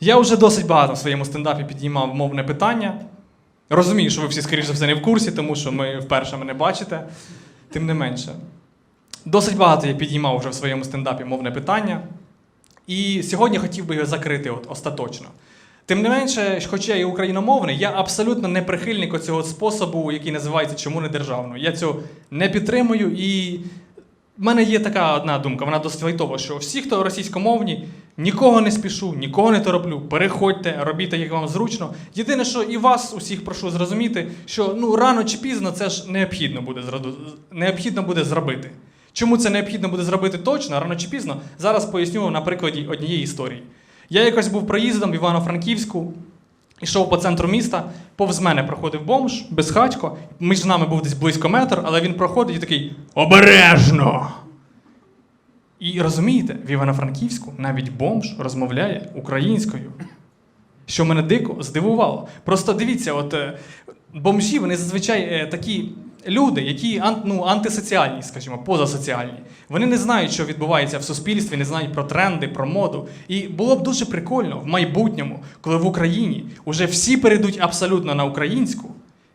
Я вже досить багато в своєму стендапі підіймав мовне питання. Розумію, що ви всі, скоріше за все, не в курсі, тому що ми вперше мене бачите. Тим не менше. Досить багато я підіймав вже в своєму стендапі мовне питання. І сьогодні хотів би його закрити от, остаточно. Тим не менше, хоч я і україномовний, я абсолютно не прихильник цього способу, який називається Чому не державно. Я цього не підтримую і в мене є така одна думка, вона досить лайтова, що всі, хто російськомовні, нікого не спішу, нікого не тороплю. Переходьте, робіть як вам зручно. Єдине, що і вас усіх прошу зрозуміти, що ну рано чи пізно це ж необхідно буде необхідно буде зробити. Чому це необхідно буде зробити точно, рано чи пізно? Зараз поясню на прикладі однієї історії. Я якось був проїздом в Івано-Франківську, Ішов по центру міста, повз мене проходив бомж, безхатько. Між нами був десь близько метр, але він проходить і такий обережно. І розумієте, в Івано-Франківську навіть бомж розмовляє українською. Що мене дико здивувало. Просто дивіться, от е, бомжі, вони зазвичай е, такі люди, які ну, антисоціальні, скажімо, позасоціальні. Вони не знають, що відбувається в суспільстві, не знають про тренди, про моду. І було б дуже прикольно в майбутньому, коли в Україні вже всі перейдуть абсолютно на українську.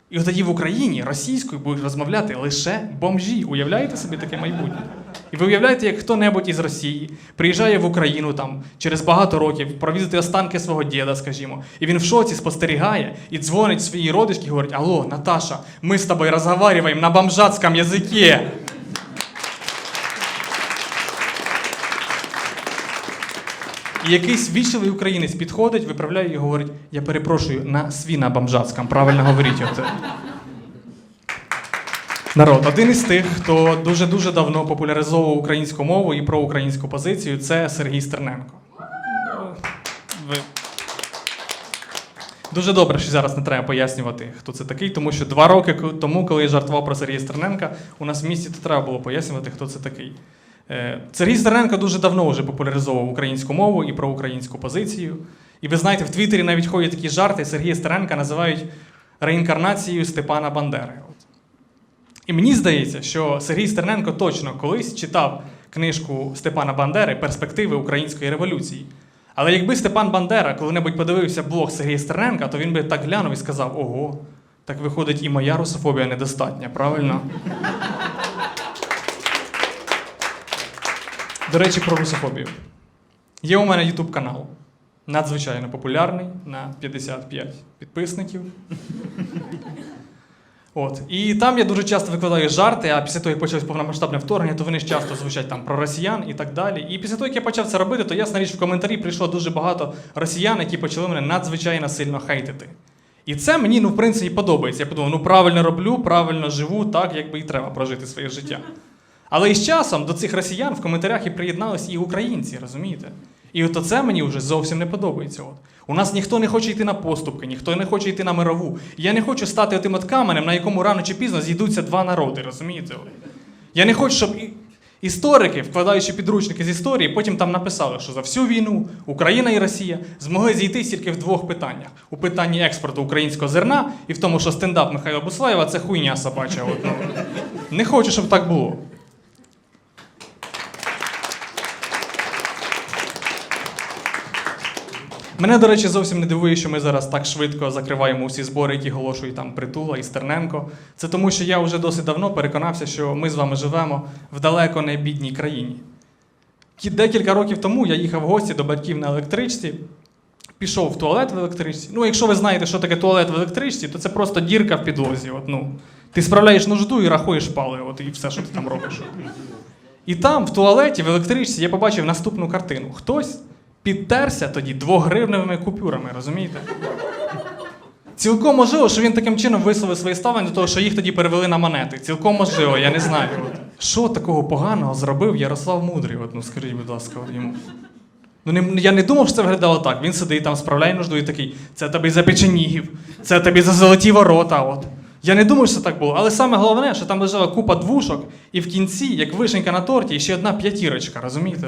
І тоді в Україні російською будуть розмовляти лише бомжі. Уявляєте собі таке майбутнє? І ви уявляєте, як хто-небудь із Росії приїжджає в Україну там через багато років провізити останки свого діда, скажімо, і він в шоці спостерігає і дзвонить своїй родичці і говорить: Алло, Наташа, ми з тобою розговариваємо на бомжатському язикі. І якийсь вічливий українець підходить, виправляє і говорить: я перепрошую, на свій на бомжатському, правильно говоріть. Народ, один із тих, хто дуже-дуже давно популяризовував українську мову і про українську позицію, це Сергій Стерненко. Дуже добре, що зараз не треба пояснювати, хто це такий, тому що два роки тому, коли я жартував про Сергія Стерненка, у нас в місті то треба було пояснювати, хто це такий. Е, Сергій Стерненко дуже давно вже популяризовував українську мову і про українську позицію. І ви знаєте, в Твіттері навіть ходять такі жарти, Сергія Стерненка називають реінкарнацією Степана Бандери. І мені здається, що Сергій Стерненко точно колись читав книжку Степана Бандери Перспективи української революції. Але якби Степан Бандера коли-небудь подивився блог Сергія Стерненка, то він би так глянув і сказав: Ого, так виходить, і моя русофобія недостатня, правильно? До речі, про русофобію. Є у мене YouTube канал. Надзвичайно популярний на 55 підписників. От. І там я дуже часто викладаю жарти, а після того, як почалось повномасштабне вторгнення, то вони ж часто звучать там про росіян і так далі. І після того, як я почав це робити, то ясна річ в коментарі прийшло дуже багато росіян, які почали мене надзвичайно сильно хейтити. І це мені, ну, в принципі, подобається. Я подумав, ну правильно роблю, правильно живу, так, якби і треба прожити своє життя. Але із часом до цих росіян в коментарях і приєднались і українці, розумієте? І от це мені вже зовсім не подобається. От. У нас ніхто не хоче йти на поступки, ніхто не хоче йти на мирову. Я не хочу стати отим от каменем, на якому рано чи пізно зійдуться два народи, розумієте? Я не хочу, щоб історики, вкладаючи підручники з історії, потім там написали, що за всю війну Україна і Росія змогли зійтись тільки в двох питаннях: у питанні експорту українського зерна і в тому, що стендап Михайла Буслаєва це хуйня собача. Не хочу, щоб так було. Мене, до речі, зовсім не дивує, що ми зараз так швидко закриваємо усі збори, які оголошують там Притула і Стерненко. Це тому, що я вже досить давно переконався, що ми з вами живемо в далеко не бідній країні. Декілька років тому я їхав в гості до батьків на електричці, пішов в туалет в електричці. Ну, якщо ви знаєте, що таке туалет в електричці, то це просто дірка в підлозі. От, ну, ти справляєш нужду і рахуєш пали, от, і все, що ти там робиш. І там, в туалеті, в електричці, я побачив наступну картину. Хтось підтерся тоді двогривневими купюрами, розумієте? Цілком можливо, що він таким чином висловив своє ставлення до того, що їх тоді перевели на монети. Цілком можливо, я не знаю. Що такого поганого зробив Ярослав Мудрий? От, ну скажіть, будь ласка, от йому. Ну, не, я не думав, що це виглядало так. Він сидить там, справляє нужду і такий: це тобі за печенігів, це тобі за золоті ворота. От. Я не думав, що так було. Але саме головне, що там лежала купа двушок, і в кінці, як вишенька на торті, ще одна п'ятірочка, розумієте?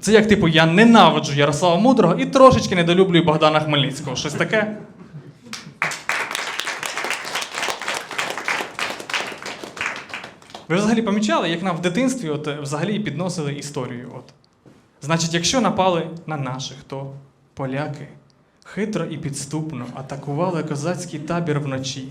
Це як, типу, я ненавиджу Ярослава Мудрого і трошечки недолюблюю Богдана Хмельницького. Щось таке. Ви взагалі помічали, як нам в дитинстві от, взагалі підносили історію? От. Значить, якщо напали на наших, то поляки хитро і підступно атакували козацький табір вночі.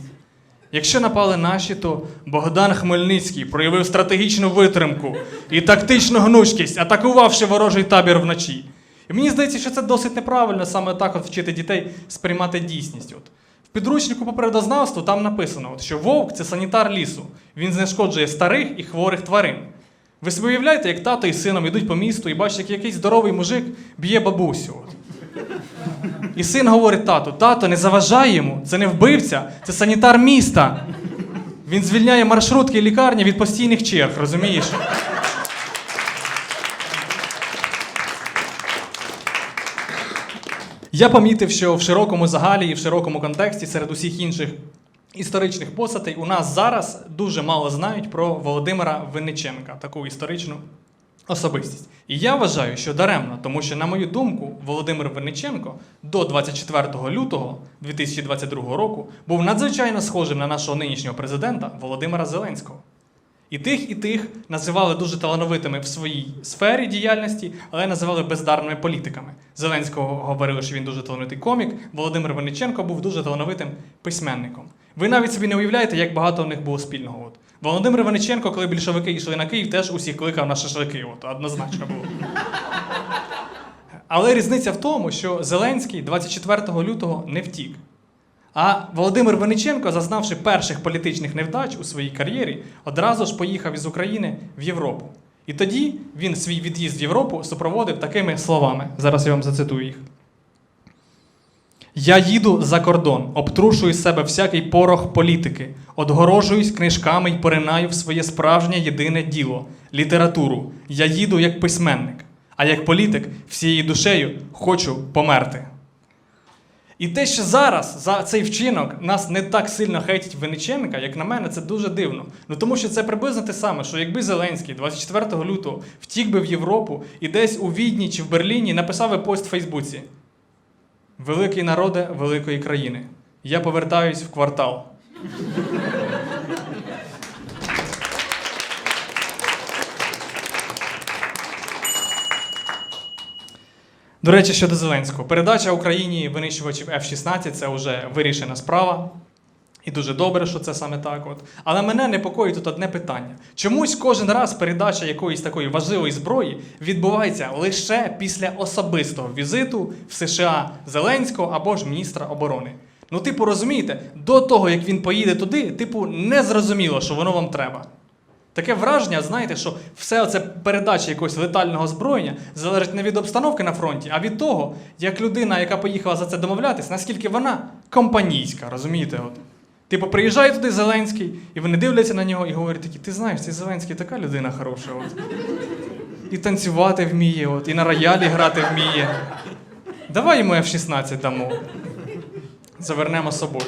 Якщо напали наші, то Богдан Хмельницький проявив стратегічну витримку і тактичну гнучкість, атакувавши ворожий табір вночі. І мені здається, що це досить неправильно саме так от вчити дітей сприймати дійсність. От. В підручнику по природознавству там написано, от, що вовк це санітар лісу. Він знешкоджує старих і хворих тварин. Ви собі уявляєте, як тато і сином йдуть по місту і бачать, як якийсь здоровий мужик б'є бабусю. От. І син говорить тату: тато, не заважай йому, це не вбивця, це санітар міста. Він звільняє маршрутки і лікарні від постійних черг, розумієш? Я помітив, що в широкому загалі і в широкому контексті серед усіх інших історичних постатей у нас зараз дуже мало знають про Володимира Винниченка, таку історичну особистість. І я вважаю, що даремно, тому що, на мою думку, Володимир Винниченко до 24 лютого 2022 року був надзвичайно схожим на нашого нинішнього президента Володимира Зеленського. І тих, і тих називали дуже талановитими в своїй сфері діяльності, але називали бездарними політиками. Зеленського говорили, що він дуже талановитий комік. Володимир Винниченко був дуже талановитим письменником. Ви навіть собі не уявляєте, як багато у них було спільного. От. Володимир Винниченко, коли більшовики йшли на Київ, теж усіх кликав на шашлики. От, однозначно було. Але різниця в тому, що Зеленський 24 лютого не втік. А Володимир Винниченко, зазнавши перших політичних невдач у своїй кар'єрі, одразу ж поїхав із України в Європу. І тоді він свій від'їзд в Європу супроводив такими словами. Зараз я вам зацитую їх. Я їду за кордон, обтрушую з себе всякий порох політики, одгорожуюсь книжками й поринаю в своє справжнє єдине діло літературу. Я їду як письменник, а як політик всією душею хочу померти. І те, що зараз за цей вчинок нас не так сильно хейтять Винниченка, як на мене, це дуже дивно. Ну тому що це приблизно те саме, що якби Зеленський 24 лютого втік би в Європу і десь у Відні чи в Берліні написав би пост в Фейсбуці. Великий народе великої країни. Я повертаюсь в квартал. До речі, щодо Зеленського. Передача Україні винищувачів F-16 це вже вирішена справа. І дуже добре, що це саме так. От. Але мене непокоїть тут одне питання. Чомусь кожен раз передача якоїсь такої важливої зброї відбувається лише після особистого візиту в США Зеленського або ж міністра оборони. Ну, типу, розумієте, до того, як він поїде туди, типу, не зрозуміло, що воно вам треба. Таке враження, знаєте, що все це передача якогось летального озброєння залежить не від обстановки на фронті, а від того, як людина, яка поїхала за це домовлятись, наскільки вона компанійська, розумієте? От. Типу, приїжджає туди Зеленський, і вони дивляться на нього і говорять такі, ти знаєш, цей Зеленський така людина хороша. От. І танцювати вміє, от, і на роялі грати вміє. Давай йому F-16 дамо. Завернемо з собою.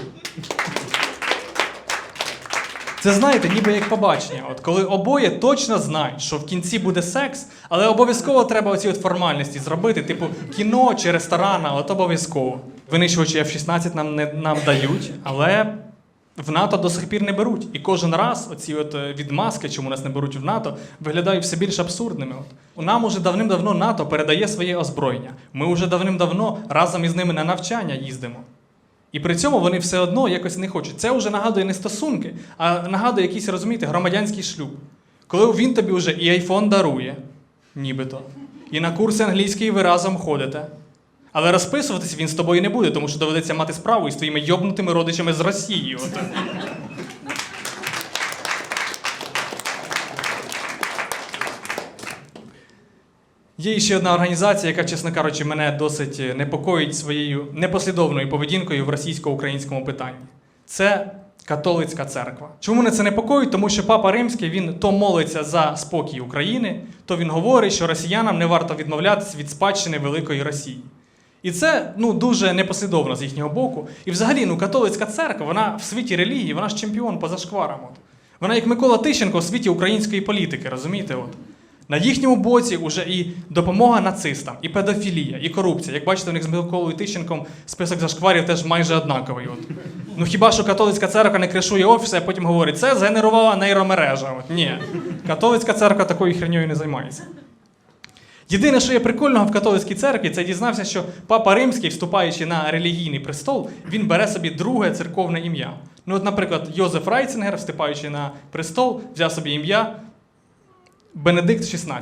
Це знаєте, ніби як побачення. От коли обоє точно знають, що в кінці буде секс, але обов'язково треба оці от формальності зробити, типу кіно чи ресторан, от обов'язково. Винищувачі F-16 нам не нам дають, але в НАТО до сих пір не беруть. І кожен раз оці от е, відмазки, чому нас не беруть в НАТО, виглядають все більш абсурдними. От. Нам уже давним-давно НАТО передає своє озброєння. Ми вже давним-давно разом із ними на навчання їздимо. І при цьому вони все одно якось не хочуть. Це вже нагадує не стосунки, а нагадує якийсь, розумієте, громадянський шлюб. Коли він тобі вже і айфон дарує, нібито, і на курси англійської ви разом ходите. Але розписуватись він з тобою не буде, тому що доведеться мати справу із твоїми йобнутими родичами з Росії. От. Є ще одна організація, яка, чесно кажучи, мене досить непокоїть своєю непослідовною поведінкою в російсько-українському питанні. Це католицька церква. Чому мене це непокоїть? Тому що папа Римський він то молиться за спокій України, то він говорить, що росіянам не варто відмовлятися від спадщини великої Росії. І це ну, дуже непослідовно з їхнього боку. І взагалі, ну, католицька церква, вона в світі релігії, вона ж чемпіон поза шкваром. От. Вона як Микола Тищенко в світі української політики, розумієте? От. На їхньому боці вже і допомога нацистам, і педофілія, і корупція. Як бачите, у них з Миколою Тищенком список зашкварів теж майже однаковий. От. Ну хіба що католицька церква не кришує офіси, а потім говорить, це згенерувала нейромережа. От. Ні. Католицька церква такою херньою не займається. Єдине, що є прикольного в католицькій церкві, це дізнався, що папа Римський, вступаючи на релігійний престол, він бере собі друге церковне ім'я. Ну, от, наприклад, Йозеф Райцингер, вступаючи на престол, взяв собі ім'я Бенедикт XVI.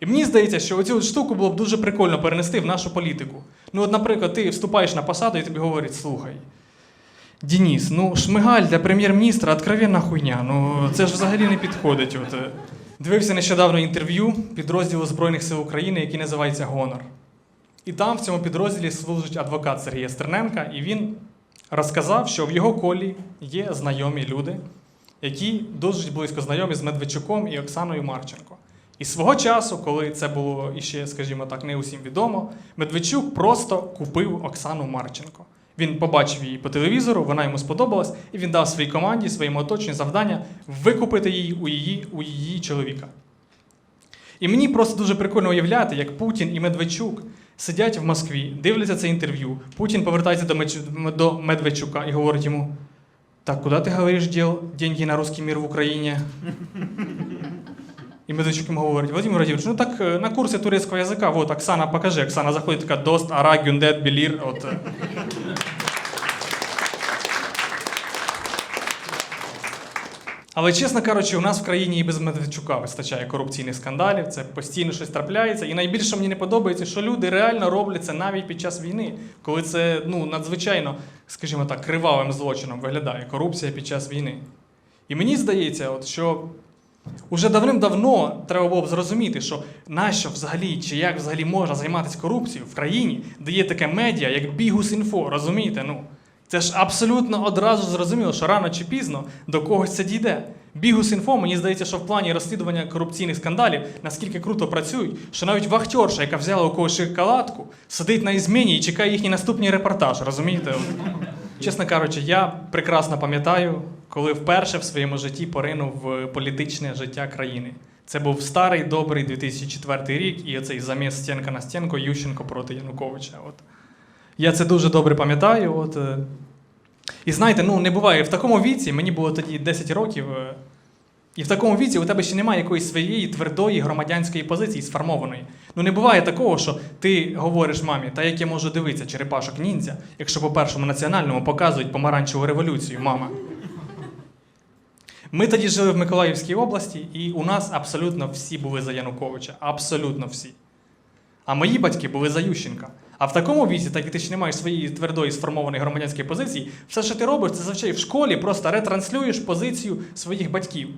І мені здається, що оцю штуку було б дуже прикольно перенести в нашу політику. Ну, от, наприклад, ти вступаєш на посаду і тобі говорять, слухай. Дініс, ну шмигаль для прем'єр-міністра откровенна хуйня. Ну це ж взагалі не підходить. От, е. Дивився нещодавно інтерв'ю підрозділу Збройних сил України, який називається Гонор. І там в цьому підрозділі служить адвокат Сергія Стерненка, і він розказав, що в його колі є знайомі люди, які дуже близько знайомі з Медведчуком і Оксаною Марченко. І свого часу, коли це було іще, скажімо так, не усім відомо, Медведчук просто купив Оксану Марченко. Він побачив її по телевізору, вона йому сподобалась, і він дав своїй команді, своєму оточенню завдання викупити її у її, у її чоловіка. І мені просто дуже прикольно уявляти, як Путін і Медведчук сидять в Москві, дивляться це інтерв'ю. Путін повертається до, Медведчука і говорить йому: Так, куди ти говориш, діл деньги на русский мир в Україні? І Медведчук йому говорить, Владимир Владимирович, ну так е, на курсі турецького язика, вот, Оксана, покажи. Оксана заходить така дост, ара, гюндет, білір. От. Але чесно кажучи, у нас в країні і без Медведчука вистачає корупційних скандалів, це постійно щось трапляється. І найбільше мені не подобається, що люди реально роблять це навіть під час війни, коли це ну, надзвичайно, скажімо так, кривавим злочином виглядає корупція під час війни. І мені здається, от, що Уже давним-давно треба було б зрозуміти, що нащо взагалі чи як взагалі можна займатися корупцією в країні, де є таке медіа, як Бігус.Інфо, розумієте? Ну, це ж абсолютно одразу зрозуміло, що рано чи пізно до когось це дійде. Бігус.Інфо, мені здається, що в плані розслідування корупційних скандалів наскільки круто працюють, що навіть вахтерша, яка взяла у когось шоколадку, сидить на ізміні і чекає їхній наступний репортаж, розумієте? Чесно кажучи, я прекрасно пам'ятаю, коли вперше в своєму житті поринув в політичне життя країни. Це був старий добрий 2004 рік, і оцей заміс стінка на стінку Ющенко проти Януковича. От. Я це дуже добре пам'ятаю. От. е. І знаєте, ну не буває в такому віці, мені було тоді 10 років. е, І в такому віці у тебе ще немає якоїсь своєї твердої громадянської позиції сформованої. Ну не буває такого, що ти говориш мамі, та як я можу дивитися черепашок ніндзя, якщо по першому національному показують помаранчеву революцію, мама. Ми тоді жили в Миколаївській області, і у нас абсолютно всі були за Януковича. Абсолютно всі. А мої батьки були за Ющенка. А в такому віці, так як ти ще не маєш своєї твердої сформованої громадянської позиції, все, що ти робиш, це зазвичай в школі просто ретранслюєш позицію своїх батьків.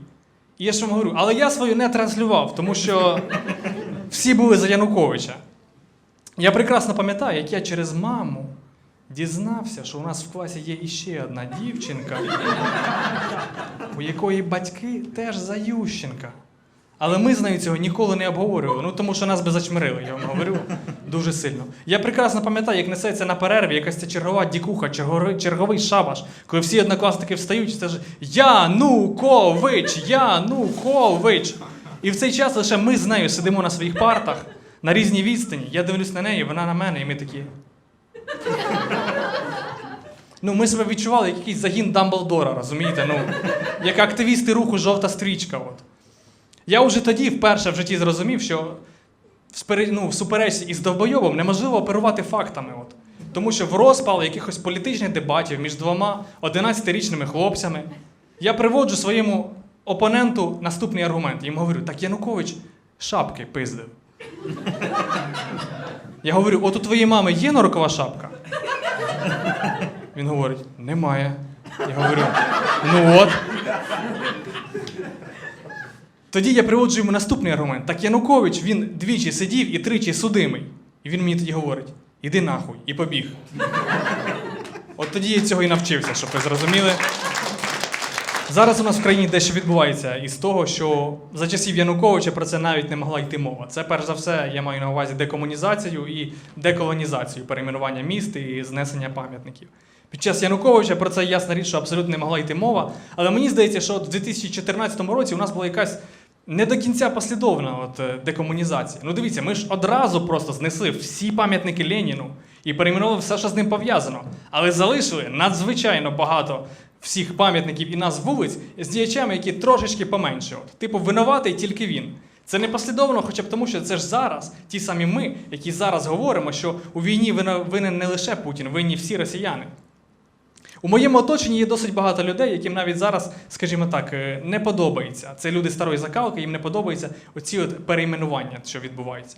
І я ж вам говорю, але я свою не транслював, тому що всі були за Януковича. Я прекрасно пам'ятаю, як я через маму дізнався, що у нас в класі є іще одна дівчинка, у якої батьки теж за Ющенка. Але ми з нею цього ніколи не обговорювали, ну тому що нас би зачмирили, я вам говорю дуже сильно. Я прекрасно пам'ятаю, як несеться на перерві якась ця чергова дікуха, черговий, шабаш, коли всі однокласники встають, це ж Янукович, Янукович. І в цей час лише ми з нею сидимо на своїх партах на різній відстані. Я дивлюсь на неї, вона на мене, і ми такі. Ну, ми себе відчували як якийсь загін Дамблдора, розумієте? Ну, як активісти руху жовта стрічка. От. Я вже тоді вперше в житті зрозумів, що в, ну, суперечці із довбойобом неможливо оперувати фактами. От. Тому що в розпал якихось політичних дебатів між двома 11-річними хлопцями я приводжу своєму опоненту наступний аргумент. Йому говорю, так Янукович шапки пиздив. Я говорю, от у твоєї мами є норокова шапка? Він говорить, немає. Я говорю, ну от. Тоді я приводжу йому наступний аргумент. Так Янукович він двічі сидів і тричі судимий. І він мені тоді говорить: іди нахуй, і побіг. От тоді я цього і навчився, щоб ви зрозуміли. Зараз у нас в країні дещо відбувається із того, що за часів Януковича про це навіть не могла йти мова. Це перш за все, я маю на увазі декомунізацію і деколонізацію, перейменування міст і знесення пам'ятників. Під час Януковича про це ясна річ, що абсолютно не могла йти мова. Але мені здається, що в 2014 році у нас була якась не до кінця послідовна от, е, декомунізація. Ну дивіться, ми ж одразу просто знесли всі пам'ятники Леніну і перейменували все, що з ним пов'язано. Але залишили надзвичайно багато всіх пам'ятників і назв вулиць з діячами, які трошечки поменше. От. Типу, винуватий тільки він. Це не послідовно, хоча б тому, що це ж зараз ті самі ми, які зараз говоримо, що у війні винен не лише Путін, винні всі росіяни. У моєму оточенні є досить багато людей, яким навіть зараз, скажімо так, е, не подобається. Це люди старої закалки, їм не подобається оці от перейменування, що відбувається.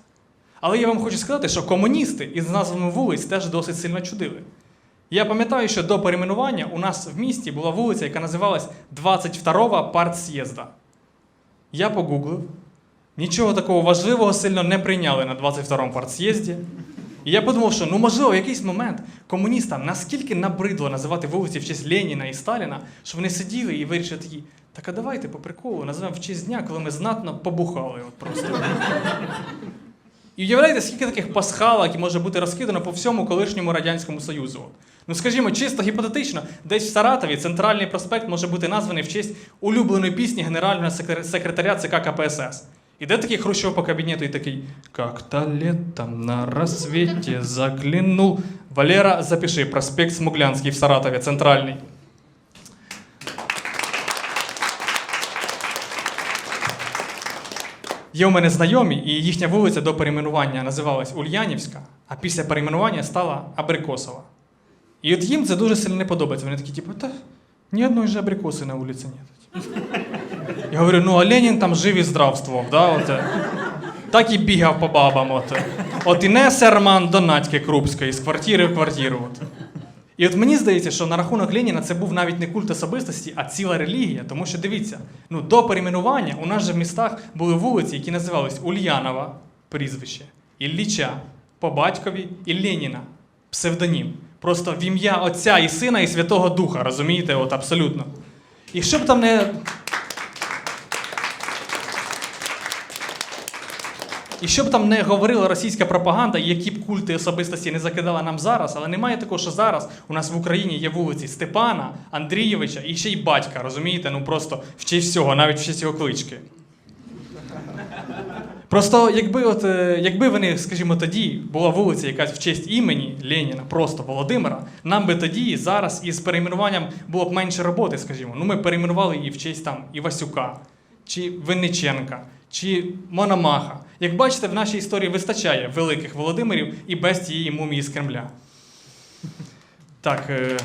Але я вам хочу сказати, що комуністи із назвами вулиць теж досить сильно чудили. Я пам'ятаю, що до перейменування у нас в місті була вулиця, яка називалась 22 партс'їзда. Я погуглив, нічого такого важливого сильно не прийняли на 22-му партс'їзді. І я подумав, що ну можливо, в якийсь момент комуністам наскільки набридло називати вулиці в честь Леніна і Сталіна, що вони сиділи і вирішили такі, так а давайте по приколу назвемо в честь дня, коли ми знатно побухали. От просто. І уявляєте, скільки таких пасхалок може бути розкидано по всьому колишньому Радянському Союзу. Ну скажімо, чисто гіпотетично, десь в Саратові центральний проспект може бути названий в честь улюбленої пісні генерального секретаря ЦК КПСС. Іде такий Хрущов по кабінету і такий «Как-то летом на рассвете заглянул». Валера, запиши, проспект Смуглянський в Саратові, центральний. Є у мене знайомі, і їхня вулиця до перейменування називалась Ульянівська, а після перейменування стала Абрикосова. І от їм це дуже сильно не подобається. Вони такі, типу, та ні одної ж абрикоси на вулиці нет. Я говорю, ну а Ленін там жив і здравствував, да, от, так і бігав по бабам. От, от і не серман до Надьки Крупської з квартири в квартиру. От. І от мені здається, що на рахунок Леніна це був навіть не культ особистості, а ціла релігія. Тому що дивіться, ну до перейменування у нас же в містах були вулиці, які називались Ульянова, прізвище, Ілліча, по батькові і Леніна, псевдонім. Просто в ім'я Отця і Сина і Святого Духа, розумієте, от абсолютно. І щоб там не. І щоб там не говорила російська пропаганда, які б культи особистості не закидала нам зараз, але немає такого, що зараз у нас в Україні є вулиці Степана, Андрійовича і ще й батька, розумієте? Ну просто в честь всього, навіть в честь його клички. Просто якби, от, е, якби вони, скажімо, тоді була вулиця якась в честь імені Леніна, просто Володимира, нам би тоді зараз із перейменуванням було б менше роботи, скажімо. Ну, ми перейменували її в честь там Івасюка, чи Винниченка, чи Мономаха. Як бачите, в нашій історії вистачає великих Володимирів і без тієї мумії з Кремля. Так. Е...